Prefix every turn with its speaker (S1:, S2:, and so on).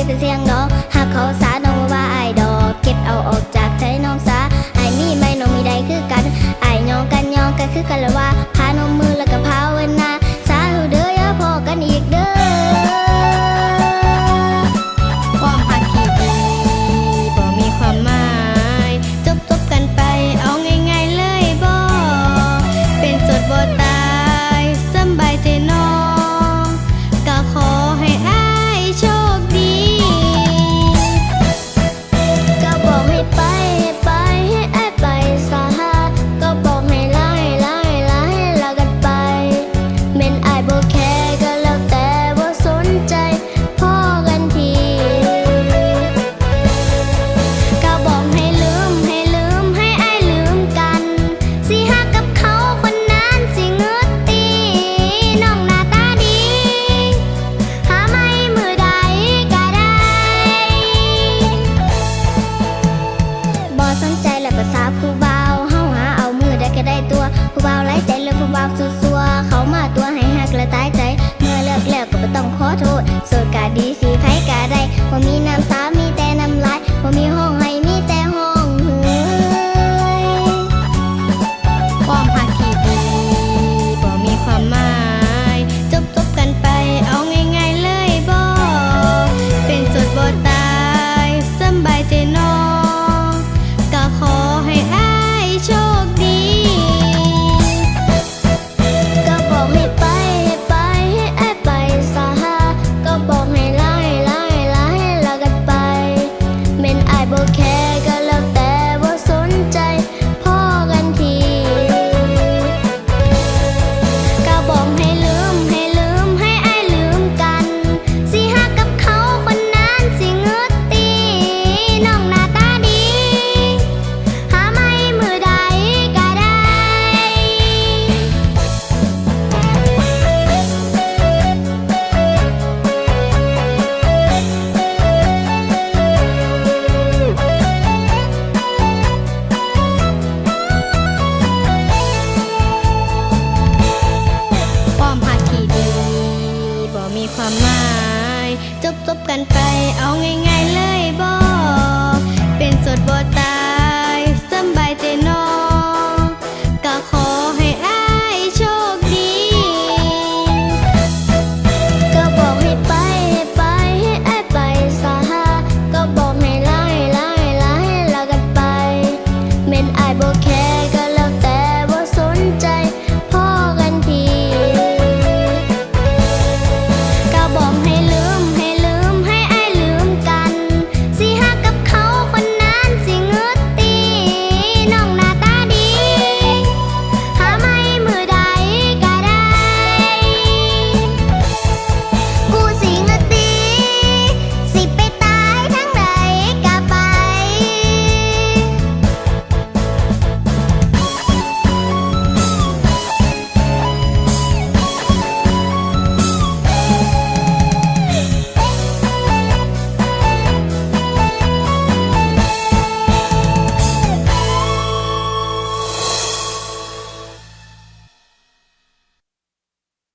S1: เสียงน้องหากเขาสาน้องว่าไอดอก เก็บเอาออกจาก ภาษาผู้เบาเฮาหาเอามือได้ก็ได้ตัวผู้เบาไร้ใจและผู้เบาสุดซัวเขามาตัวให้หักและตายใจ เมื่อเลิกแล้วก็ไม่ต้องขอโทษโสดกาดีสีไพ่กาได้พอมีน้ำตา
S2: บ่มีความหมาย จบจบกันไปเอาง่ายๆเลยบอก
S1: เป็
S2: นสดบ่ตา